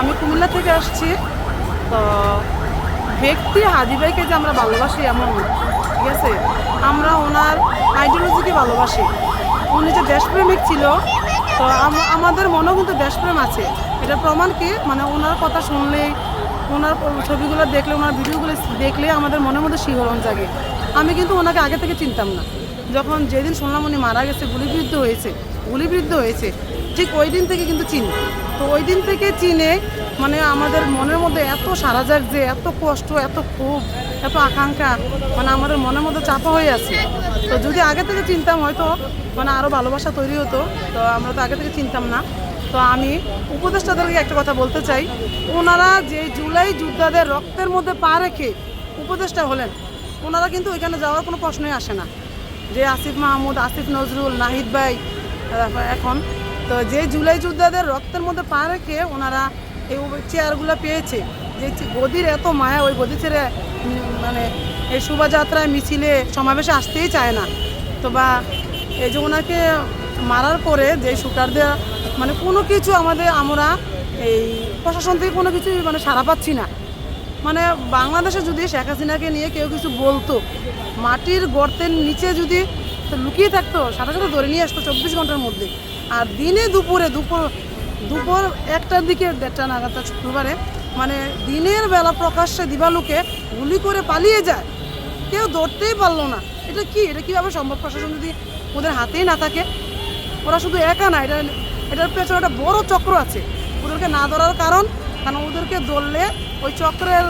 আমি কুমিল্লা থেকে আসছি। তো ব্যক্তি হাদি ভাইকে যে আমরা ভালোবাসি এমন ঠিক আছে? আমরা ওনার আইডিওলজিকে ভালোবাসি। উনি যে দেশপ্রেমিক ছিল, তো আমাদের মনেও কিন্তু দেশপ্রেম আছে। এটা প্রমাণ কি? মানে ওনার কথা শুনলেই, ওনার ছবিগুলো দেখলে, ওনার ভিডিওগুলো দেখলে আমাদের মনের মধ্যে শিহরণ জাগে। আমি কিন্তু ওনাকে আগে থেকে চিনতাম না। যখন যেদিন শুনলাম উনি মারা গেছে, গুলিবিদ্ধ হয়েছে গুলিবিদ্ধ হয়েছে ঠিক ওই দিন থেকে কিন্তু চিনি। তো ওই দিন থেকে চিনে মানে আমাদের মনের মধ্যে এত সারা যাক যে, এত কষ্ট, এত ক্ষোভ, এত আকাঙ্ক্ষা মানে আমাদের মনের মধ্যে চাপা হয়ে আছে। তো যদি আগে থেকে চিনতাম হয়তো মানে আরও ভালোবাসা তৈরি হতো, তো আমরা তো আগে থেকে চিনতাম না। তো আমি উপদেষ্টাদেরকে একটা কথা বলতে চাই। ওনারা যে জুলাই যোদ্ধাদের রক্তের মধ্যে পা রেখে উপদেষ্টা হলেন, ওনারা কিন্তু ওইখানে যাওয়ার কোনো প্রশ্নই আসে না। যে আসিফ মাহমুদ, আসিফ নজরুল, নাহিদ ভাই এখন তো যে জুলাই যোদ্ধাদের রক্তের মধ্যে পা রেখে ওনারা এই চেয়ারগুলো পেয়েছে, যে গদির এত মায়া, ওই গদি ছেড়ে মানে এই শোভাযাত্রায় মিছিলে সমাবেশে আসতেই চায় না। তো বা এই যে ওনাকে মারার পরে যে শুটারদের মানে কোনো কিছু আমাদের, আমরা এই প্রশাসন থেকে কোনো কিছু মানে সারা পাচ্ছি না। মানে বাংলাদেশে যদি শেখ হাসিনাকে নিয়ে কেউ কিছু বলতো, মাটির গর্তের নিচে যদি লুকিয়ে থাকতো সাথে সাথে ধরে নিয়ে আসতো চব্বিশ ঘণ্টার মধ্যে। আর দিনে দুপুরে, দুপুর দুপুর একটার দিকে দেড়টা নাগাদ শুক্রবারে মানে দিনের বেলা প্রকাশ্যে দিবালুকে গুলি করে পালিয়ে যায়। কেউ ধরতেই পারল না। এটা কি? এটা কীভাবে সম্ভব? প্রশাসন যদি ওদের হাতেই না থাকে, ওরা শুধু একা না, এটা, এটার পেছনে একটা বড় চক্র আছে। ওদেরকে না ধরার কারণ কারণ ওদেরকে ধরলে ওই চক্রের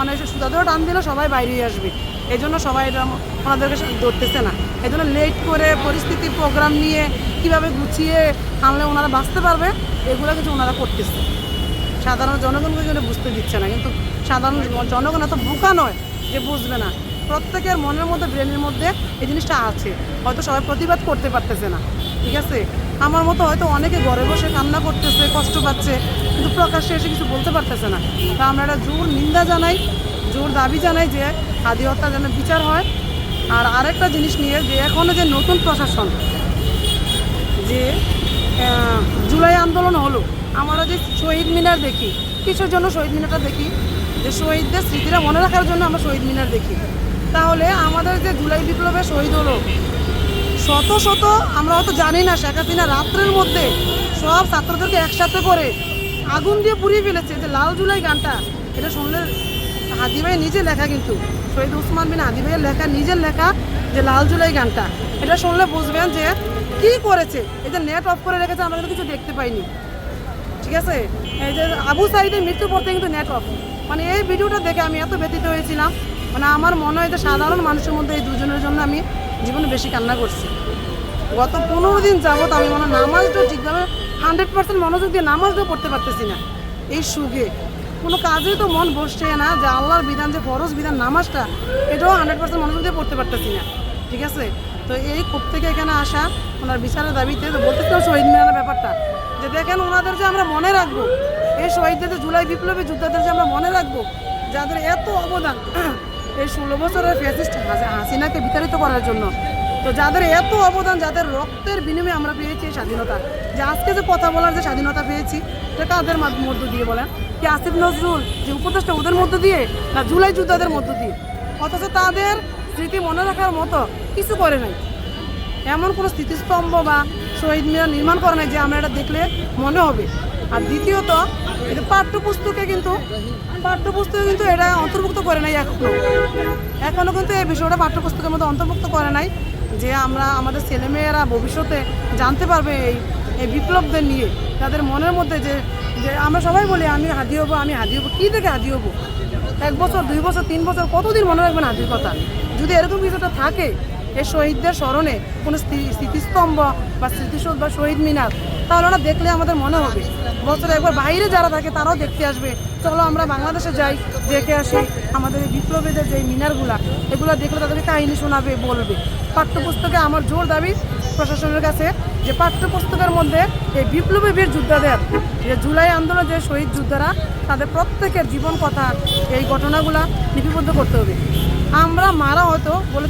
মানে ধরে টান দিলে সবাই বাইরে আসবে। এই জন্য সবাই এটা ওনাদেরকে ধরতেছে না। এই জন্য লেট করে পরিস্থিতি প্রোগ্রাম নিয়ে কীভাবে গুছিয়ে আনলে ওনারা বাঁচতে পারবে, এগুলো কিছু ওনারা করতেছে। সাধারণ জনগণকে কিন্তু বুঝতে দিচ্ছে না। কিন্তু সাধারণ জনগণ এত বোকা নয় যে বুঝবে না। প্রত্যেকের মনের মধ্যে ব্রেনের মধ্যে এই জিনিসটা আছে। হয়তো সবাই প্রতিবাদ করতে পারতেছে না। ঠিক আছে? আমার মতো হয়তো অনেকে ঘরে বসে কান্না করতেছে, কষ্ট পাচ্ছে, কিন্তু প্রকাশ্যে এসে কিছু বলতে পারতেছে না। তা আমরা একটা জোর নিন্দা জানাই, জোর দাবি জানাই যে আদি হত্যা যেন বিচার হয়। আর আরেকটা জিনিস নিয়ে যে এখনও যে নতুন প্রশাসন, যে জুলাই আন্দোলন হলো, আমরা যে শহীদ মিনার দেখি কিসের জন্য শহীদ মিনারটা দেখি, যে শহীদদের স্মৃতিরা মনে রাখার জন্য আমরা শহীদ মিনার দেখি। তাহলে আমাদের যে জুলাই বিপ্লবে শহীদ হলো শত শত, আমরা হয়তো জানি না, শেখ হাসিনা রাত্রের মধ্যে সব ছাত্রদেরকে একসাথে করে আগুন দিয়ে পুড়িয়ে ফেলেছে। যে লাল জুলাই গানটা, এটা শুনলে হাদি ভাই নিজে লেখা কিন্তু, শহীদ উসমান বিন হাদি ভাইয়ের লেখা, নিজের লেখা যে লাল জুলাই গানটা। এটা শুনলে বুঝবেন যে কি করেছে। এই যে নেট অফ করে রেখেছে, আমরা কিন্তু কিছু দেখতে পাইনি। ঠিক আছে? এই যে আবু সাইদের মৃত্যু থেকে কিন্তু নেট অফ মানে এই ভিডিওটা দেখে আমি এত ব্যথিত হয়েছিলাম। মানে আমার মনে হয় যে সাধারণ মানুষের মধ্যে এই দুজনের জন্য আমি জীবনে বেশি কান্না করছি। গত পনেরো দিন যাবত আমি মনে নামাজটাও ঠিকভাবে হান্ড্রেড পার্সেন্ট মনোযোগ দিয়ে নামাজটাও পড়তে পারতেছি না। এই সুখে। কোনো কাজেই তো মন বসছে না যে আল্লাহর বিধান যে ফরজ বিধান নামাজটা, এটাও হান্ড্রেড পার্সেন্ট মনোযোগ দিয়ে পড়তে পারতেছি না। ঠিক আছে? তো এই ক্ষোভ থেকে এখানে আসা ওনার বিচারের দাবিতে, তো বলতেছিলাম শহীদ মিনারের ব্যাপারটা, যে দেখেন ওনাদের যে আমরা মনে রাখব, এই শহীদদের যে জুলাই বিপ্লবী যোদ্ধাদের যে আমরা মনে রাখব, যাদের এত অবদান এই ষোলো বছরের ফ্যাসিস্ট হাসিনাকে বিতাড়িত করার জন্য। তো যাদের এত অবদান, যাদের রক্তের বিনিময়ে আমরা পেয়েছি স্বাধীনতা, যে আজকে যে কথা বলার যে স্বাধীনতা পেয়েছি, এটা কাদের মাধ্য- দিয়ে বলেন? কি আসিফ নজরুল যে উপদেশটা ওদের মধ্য দিয়ে না জুলাই যোদ্ধাদের মধ্য দিয়ে? অথচ তাদের স্মৃতি মনে রাখার মতো কিছু করে নাই। এমন কোনো স্থিতিস্তম্ভ বা শহীদ মিনার নির্মাণ করে নাই যে আমরা এটা দেখলে মনে হবে। আর দ্বিতীয়ত এটা পাঠ্যপুস্তকে কিন্তু পাঠ্যপুস্তকে কিন্তু এটা অন্তর্ভুক্ত করে নাই এখনও। এখনও কিন্তু এই বিষয়টা পাঠ্যপুস্তকের মধ্যে অন্তর্ভুক্ত করে নাই যে আমরা আমাদের ছেলেমেয়েরা ভবিষ্যতে জানতে পারবে এই এই বিপ্লবদের নিয়ে, তাদের মনের মধ্যে যে যে আমরা সবাই বলি, আমি হাদি হব, আমি হাদি হব। কী থেকে হাদি হব? এক বছর, দুই বছর, তিন বছর, কতদিন মনে রাখবেন হাদির কথা? যদি এরকম কিছুটা থাকে এই শহীদদের স্মরণে কোনো স্মৃতিস্তম্ভ বা স্মৃতিসৌধ বা শহীদ মিনার, তাহলে ওরা দেখলে আমাদের মনে হবে। বছরে একবার বাইরে যারা থাকে তারাও দেখতে আসবে। চলো আমরা বাংলাদেশে যাই, দেখে আসি আমাদের বিপ্লবীদের যে মিনারগুলা, এগুলো দেখলে তাদেরকে কাহিনী শোনাবে, বলবে। পাঠ্যপুস্তকে আমার জোর দাবি প্রশাসনের কাছে যে পাঠ্যপুস্তকের মধ্যে এই বিপ্লবী বীর যোদ্ধাদের, যে জুলাই আন্দোলনের যে শহীদ যোদ্ধারা, তাদের প্রত্যেকের জীবন কথা এই ঘটনাগুলা লিপিবদ্ধ করতে হবে। আমরা মারা হয়তো বলে